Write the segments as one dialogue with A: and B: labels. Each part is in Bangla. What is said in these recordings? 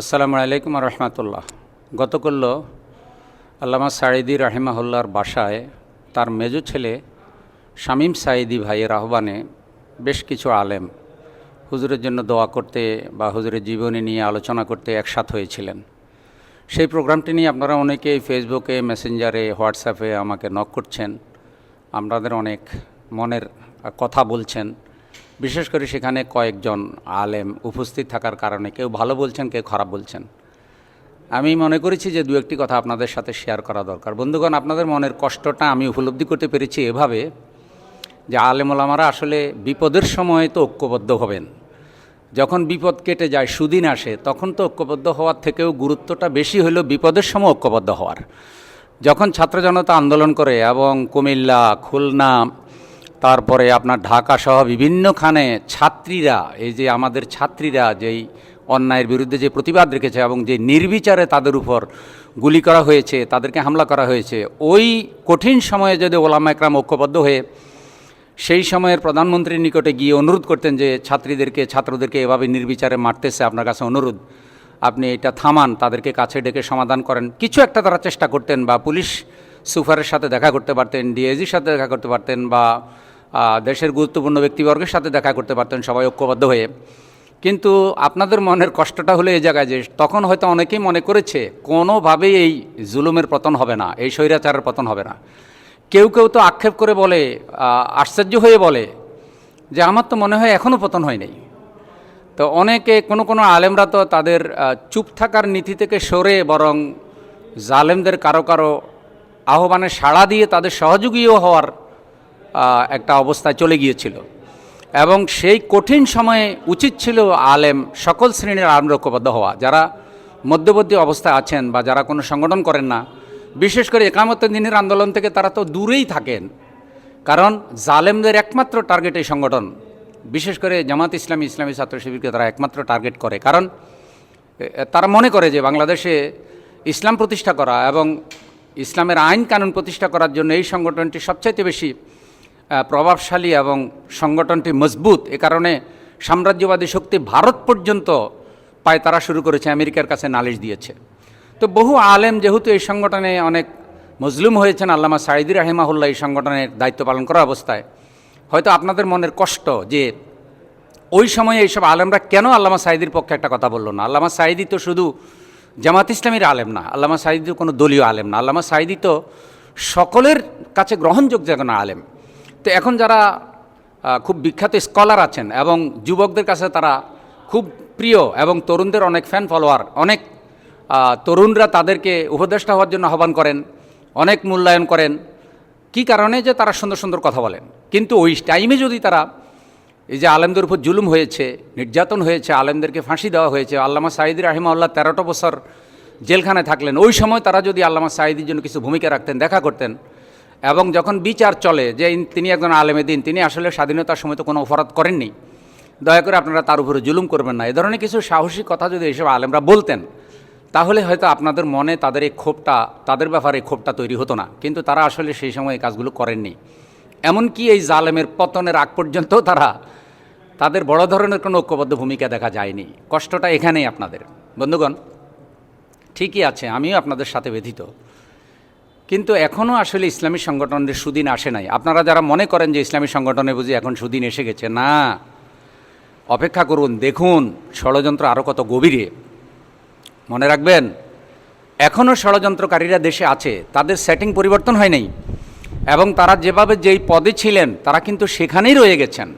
A: আসসালামু আলাইকুম রহমতুল্লাহ। গতকল্য আল্লামা সাইদি রাহিমাহুল্লার বাসায় তার মেজো ছেলে শামীম সাইদি ভাইয়ের আহ্বানে বেশ কিছু আলেম হুজুরের জন্য দোয়া করতে বা হুজুরের জীবনী নিয়ে আলোচনা করতে একসাথ হয়েছিলেন। সেই প্রোগ্রামটি নিয়ে আপনারা অনেকেই ফেসবুকে, মেসেঞ্জারে, হোয়াটসঅ্যাপে আমাকে নক করছেন। আপনাদের অনেক মনের কথা বলছেন। বিশেষ করে সেখানে কয়েকজন আলেম উপস্থিত থাকার কারণে কেউ ভালো বলছেন, কেউ খারাপ বলছেন। আমি মনে করেছি যে দু একটি কথা আপনাদের সাথে শেয়ার করা দরকার। বন্ধুগণ, আপনাদের মনের কষ্টটা আমি উপলব্ধি করতে পেরেছি এভাবে যে আলেম ওলামারা আসলে বিপদের সময় তো ঐক্যবদ্ধ হবেন। যখন বিপদ কেটে যায়, সুদিন আসে, তখন তো ঐক্যবদ্ধ হওয়ার থেকেও গুরুত্বটা বেশি হলো বিপদের সময় ঐক্যবদ্ধ হওয়ার। যখন ছাত্র জনতা আন্দোলন করে এবং কুমিল্লা, খুলনা তারপরে আপনার ঢাকা সহ বিভিন্নখানে ছাত্রীরা, এই যে আমাদের ছাত্রীরা যেই অন্যায়ের বিরুদ্ধে যে প্রতিবাদ রেখেছে এবং যে নির্বিচারে তাদের উপর গুলি করা হয়েছে, তাদেরকে হামলা করা হয়েছে, ওই কঠিন সময়ে যদি ওলামা একরাম ঐক্যবদ্ধ হয়ে সেই সময়ের প্রধানমন্ত্রীর নিকটে গিয়ে অনুরোধ করতেন যে ছাত্রীদেরকে, ছাত্রদেরকে এভাবে নির্বিচারে মারতেছে আপনার কাছে অনুরোধ, আপনি এটা থামান, তাদেরকে কাছে ডেকে সমাধান করেন। কিছু একটা তারা চেষ্টা করতেন বা পুলিশ সুপারের সাথে দেখা করতে পারতেন ডিএজির সাথে দেখা করতে পারতেন বা দেশের গুরুত্বপূর্ণ ব্যক্তিবর্গের সাথে দেখা করতে পারতেন সবাই ঐক্যবদ্ধ হয়ে। কিন্তু আপনাদের মনের কষ্টটা হলো এই জায়গায় যে তখন হয়তো অনেকেই মনে করেছে, কোনোভাবেই এই জুলুমের পতন হবে না, এই স্বৈরাচারের পতন হবে না। কেউ কেউ তো আক্ষেপ করে বলে আশ্চর্য হয়ে বলে যে আমার তো মনে হয় এখনও পতন হয় নাই। তো অনেকে, কোনো কোনো আলেমরা তো তাদের চুপ থাকার নীতি থেকে সরে বরং জালেমদের কারও কারও আহ্বানে সাড়া দিয়ে তাদের সহযোগীও হওয়ার একটা অবস্থায় চলে গিয়েছিল। এবং সেই কঠিন সময়ে উচিত ছিল আলেম সকল শ্রেণির আলেম ঐক্যবদ্ধ হওয়া। যারা মধ্যবর্তী অবস্থায় আছেন বা যারা কোনো সংগঠন করেন না, বিশেষ করে একামত দিনের আন্দোলন থেকে তারা তো দূরেই থাকেন। কারণ জালেমদের একমাত্র টার্গেট এই সংগঠন। বিশেষ করে জামাত ইসলামী ইসলামী ছাত্র শিবিরকে তারা একমাত্র টার্গেট করে। কারণ তারা মনে করে যে বাংলাদেশে ইসলাম প্রতিষ্ঠা করা এবং ইসলামের আইন কানুন প্রতিষ্ঠা করার জন্য এই সংগঠনটি সবচাইতে বেশি প্রভাবশালী এবং সংগঠনটি মজবুত, এ কারণে সাম্রাজ্যবাদী শক্তি ভারত পর্যন্ত পায় তারা শুরু করেছে, আমেরিকার কাছে নালিশ দিয়েছে। তো বহু আলেম যেহেতু এই সংগঠনে অনেক মজলুম হয়েছেন, আল্লামা সাইদি রাহিমাহুল্লাহ এই সংগঠনের দায়িত্ব পালন করা অবস্থায়, হয়তো আপনাদের মনের কষ্ট যে ওই সময়ে এইসব আলেমরা কেন আল্লামা সাইদির পক্ষে একটা কথা বলল না? আল্লামা সাইদি তো শুধু জামাত ইসলামীর আলেম না, আল্লামা সাইদি তো কোনো দলীয় আলেম না, আল্লামা সাইদি তো সকলের কাছে গ্রহণযোগ্য কোনো আলেম। তো এখন যারা খুব বিখ্যাত স্কলার আছেন এবং যুবকদের কাছে তারা খুব প্রিয় এবং তরুণদের অনেক ফ্যান ফলোয়ার অনেক তরুণরা তাদেরকে উপদেষ্টা হওয়ার জন্য আহ্বান করেন, অনেক মূল্যায়ন করেন। কি কারণে যে তারা সুন্দর সুন্দর কথা বলেন? কিন্তু ওই টাইমে যদি তারা, এই যে আলেমদের উপর জুলুম হয়েছে, নির্যাতন হয়েছে, আলেমদেরকে ফাঁসি দেওয়া হয়েছে, আল্লামা সাইদি রাহিমাউল্লাহ তেরোটা বছর জেলখানায় থাকলেন, ওই সময় তারা যদি আল্লামা সাইদির জন্য কিছু ভূমিকা রাখতেন, দেখা করতেন এবং যখন বিচার চলে, যে তিনি একজন আলেমে দিন, তিনি আসলে স্বাধীনতার সময় তো কোনো অপরাধ করেননি। দয়া করে আপনারা তার উপরে জুলুম করবেন না। এ ধরনের কিছু সাহসী কথা যদি এসব আলেমরা বলতেন, তাহলে হয়তো আপনাদের মনে তাদের এই ক্ষোভটা, তাদের ব্যাপারে ক্ষোভটা তৈরি হতো না। কিন্তু তারা আসলে সেই সময় এই কাজগুলো করেননি। এমনকি এই জালেমের পতনের আগ পর্যন্ত তারা, তাদের বড় ধরনের কোনো ঐক্যবদ্ধ ভূমিকা দেখা যায়নি। কষ্টটা এখানেই আপনাদের। বন্ধুগণ, ঠিকই আছে, আমিও আপনাদের সাথে ব্যথিত। কিন্তু এখনও আসলে ইসলামী সংগঠনের সুদিন আসে নাই। আপনারা যারা মনে করেন যে ইসলামী সংগঠনে বুঝি এখন সুদিন এসে গেছে, না। অপেক্ষা করুন, দেখুন, ষড়যন্ত্র আরও কত গভীরে। মনে রাখবেন এখনও ষড়যন্ত্রকারীরা দেশে আছে, তাদের সেটিং পরিবর্তন হয় নাই। এবং তারা যেভাবে যেই পদে ছিলেন, তারা কিন্তু সেখানেই রয়ে গেছেন।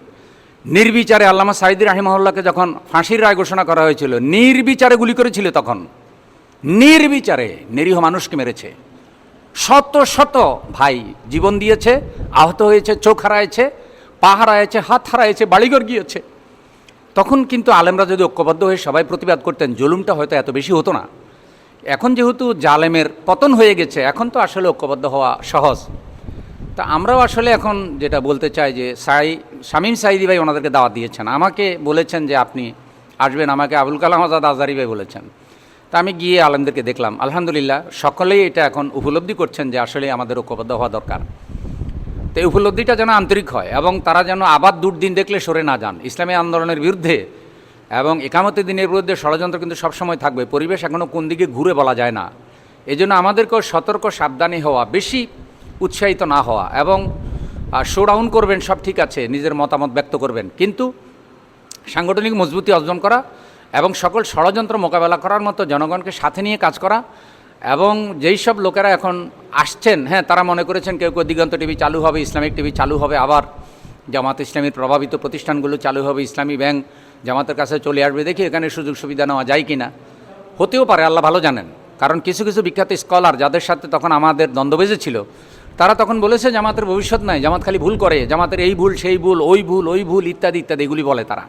A: নির্বিচারে আল্লামা সাইদি রাহিমহল্লাকে যখন ফাঁসির রায় ঘোষণা করা হয়েছিল, নির্বিচারে গুলি করেছিল তখন। নির্বিচারে নিরীহ মানুষকে মেরেছে। শত শত ভাই জীবন দিয়েছে, আহত হয়েছে, চোখ হারাইছে পা হারাইছে হাত হারাইছে বাড়িঘর গিয়েছে। তখন কিন্তু আলেমরা যদি ঐক্যবদ্ধ হয়ে সবাই প্রতিবাদ করতেন, জুলুমটা হয়তো এত বেশি হতো না। এখন যেহেতু জালেমের পতন হয়ে গেছে, এখন তো আসলে ঐক্যবদ্ধ হওয়া সহজ। তা আমরাও আসলে এখন যেটা বলতে চাই যে, সাই শামীম সাইদি ভাই ওনাদেরকে দাওয়াত দিয়েছেন। আমাকে বলেছেন যে, আপনি আসবেন, আমাকে আবুল কালাম আজাদ আজারি ভাই বলেছেন। তা আমি গিয়ে আলেমদেরকে দেখলাম। আলহামদুলিল্লাহ, সকলেই এটা এখন উপলব্ধি করছেন যে আসলে আমাদের ঐক্যবদ্ধ হওয়া দরকার। তো এই উপলব্ধিটা যেন আন্তরিক হয় এবং তারা যেন আবার দুর্দিন দেখলে সরে না যান। ইসলামী আন্দোলনের বিরুদ্ধে এবং একামতের দিনের বিরুদ্ধে ষড়যন্ত্র কিন্তু সবসময় থাকবে। পরিবেশ এখনও কোন দিকে ঘুরে বলা যায় না। এই জন্য আমাদেরকেও সতর্ক, সাবধানী হওয়া, বেশি উৎসাহিত না হওয়া এবং শো ডাউন করবেন, সব ঠিক আছে, নিজের মতামত ব্যক্ত করবেন। কিন্তু সাংগঠনিক মজবুতি অর্জন করা এবং সকল ষড়যন্ত্র মোকাবেলা করার মতো জনগণকে সাথে নিয়ে কাজ করা এবং যেই সব লোকেরা এখন আসছেন হ্যাঁ তারা মনে করেছেন কেউ কেউ দিগন্ত টিভি চালু হবে, ইসলামিক টিভি চালু হবে, আবার জামাত ইসলামীর প্রভাবিত প্রতিষ্ঠানগুলো চালু হবে, ইসলামী ব্যাংক জামাতের কাছে চলে আসবে, দেখি এখানে সুযোগ সুবিধা নেওয়া যায় কি না হতেও পারে, আল্লাহ ভালো জানেন। কারণ কিছু কিছু বিখ্যাত স্কলার যাদের সাথে তখন আমাদের দ্বন্দ্ব বেজেছিল, তারা তখন বলেছে জামাতের ভবিষ্যৎ নাই, জামাত খালি ভুল করে, জামাতের এই ভুল, সেই ভুল, ওই ভুল ওই ভুল, ইত্যাদি ইত্যাদি, এগুলি বলে তারা।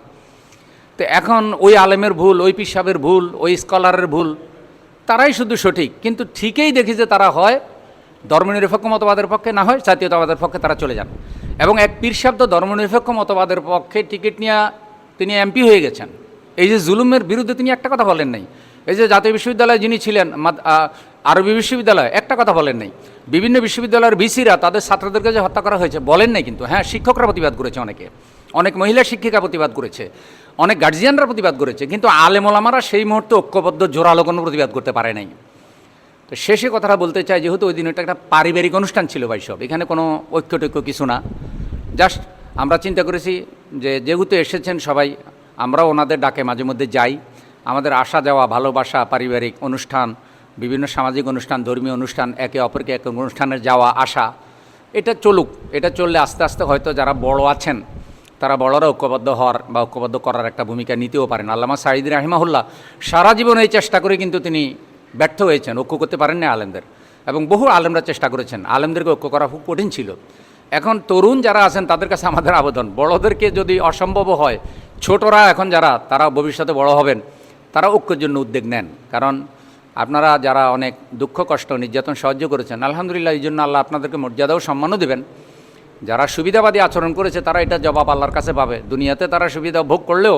A: তো এখন ওই আলেমের ভুল, ওই পিসাবের ভুল, ওই স্কলারের ভুল, তারাই শুধু সঠিক। কিন্তু ঠিকই দেখি যে তারা হয় ধর্মনিরপেক্ষ মতবাদের পক্ষে, না হয় জাতীয়তাবাদের পক্ষে তারা চলে যান। এবং এক পীরশব্দ ধর্মনিরপেক্ষ মতবাদের পক্ষে টিকিট নিয়ে তিনি এমপি হয়ে গেছেন। এই যে জুলুমের বিরুদ্ধে তিনি একটা কথা বলেন নাই। এই যে জাতীয় বিশ্ববিদ্যালয়ে যিনি ছিলেন আরবি বিশ্ববিদ্যালয়, একটা কথা বলেন নাই। বিভিন্ন বিশ্ববিদ্যালয়ের ভিসিরা তাদের ছাত্রদেরকে যে হত্যা করা হয়েছে, বলেন নাই কিন্তু। হ্যাঁ শিক্ষকরা প্রতিবাদ করেছে অনেকে। অনেক মহিলা শিক্ষিকা প্রতিবাদ করেছে। অনেক গার্জিয়ানরা প্রতিবাদ করেছে। কিন্তু আলেমোলামারা সেই মুহূর্তে ঐক্যবদ্ধ, জোরালো কোনো প্রতিবাদ করতে পারে নাই। তো শেষে কথাটা বলতে চাই, যেহেতু ওই দিন এটা একটা পারিবারিক অনুষ্ঠান ছিল ভাই সব, এখানে কোনো ঐক্য টৈক্য কিছু না। জাস্ট আমরা চিন্তা করেছি যে, যেহেতু এসেছেন সবাই, আমরাও ওনাদের ডাকে মাঝে মধ্যে যাই। আমাদের আসা যাওয়া, ভালোবাসা, পারিবারিক অনুষ্ঠান বিভিন্ন সামাজিক অনুষ্ঠান, ধর্মীয় অনুষ্ঠান, একে অপরকে এক অনুষ্ঠানের যাওয়া, আসা, এটা চলুক। এটা চললে আস্তে আস্তে হয়তো যারা বড় আছেন, তারা বড়রা ঐক্যবদ্ধ হওয়ার বা ঐক্যবদ্ধ করার একটা ভূমিকা নিতেও পারেন। আল্লামা সাইদ রাহিমাহুল্লাহ সারা জীবন এই চেষ্টা করে কিন্তু তিনি ব্যর্থ হয়েছেন, ঐক্য করতে পারেননি আলেমদের। এবং বহু আলেমরা চেষ্টা করেছেন, আলেমদেরকে ঐক্য করা খুব কঠিন ছিল। এখন তরুণ যারা আছেন, তাদের কাছে আমাদের আবেদন, বড়দেরকে যদি অসম্ভব হয়, ছোটরা এখন যারা, তারা ভবিষ্যতে বড় হবেন, তারা ঐক্যের জন্য উদ্যোগ নেন। কারণ আপনারা যারা অনেক দুঃখ, কষ্ট, নির্যাতন সাহায্য করেছেন, আলহামদুলিল্লাহ, এই জন্য আল্লাহ আপনাদেরকে মর্যাদা ও সম্মানও দেবেন। যারা সুবিধাবাদী আচরণ করেছে, তারা এটা জবাব আল্লাহর কাছে পাবে। দুনিয়াতে তারা সুবিধা ভোগ করলেও,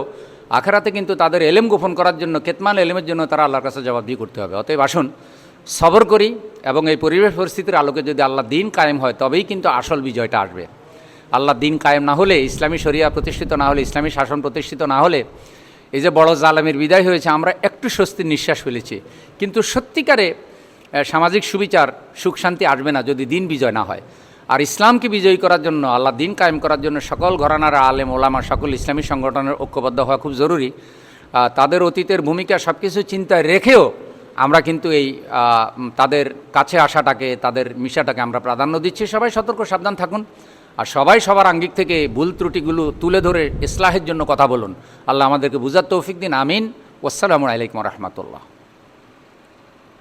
A: আখেরাতে কিন্তু তাদের এলেম গোপন করার জন্য, কেতমান এলেমের জন্য তারা আল্লাহর কাছে জবাবদিহি করতে হবে। অতএব আসুন, সবর করি এবং এই পরিবেশ পরিস্থিতির আলোকে যদি আল্লাহ দিন কায়েম হয়, তবেই কিন্তু আসল বিজয়টা আসবে। আল্লাহ দিন কায়েম না হলে, ইসলামী শরিয়া প্রতিষ্ঠিত না হলে, ইসলামী শাসন প্রতিষ্ঠিত না হলে এই যে বড় জালামের বিদায় হয়েছে, আমরা একটু স্বস্তির নিঃশ্বাস ফেলেছি। কিন্তু সত্যিকারে সামাজিক সুবিচার, সুখ শান্তি আসবে না যদি দিন বিজয় না হয়। আর ইসলামকে বিজয়ী করার জন্য, আল্লাহ দিন কায়েম করার জন্য সকল ঘরানার আলেম, ওলামা, সকল ইসলামী সংগঠনের ঐক্যবদ্ধ হওয়া খুব জরুরি। তাদের অতীতের ভূমিকা সব কিছু চিন্তায় রেখেও আমরা কিন্তু এই তাদের কাছে আসাটাকে, তাদের মিশাটাকে আমরা প্রাধান্য দিচ্ছি। সবাই সতর্ক, সাবধান থাকুন। আর সবাই সবার আঙ্গিক থেকে ভুল ত্রুটিগুলো তুলে ধরে ইসলাহের জন্য কথা বলুন। আল্লাহ আমাদেরকে বুঝার তৌফিক দিন। আমিন। ওসালামু আলাইকুম রহমতুল্লাহ।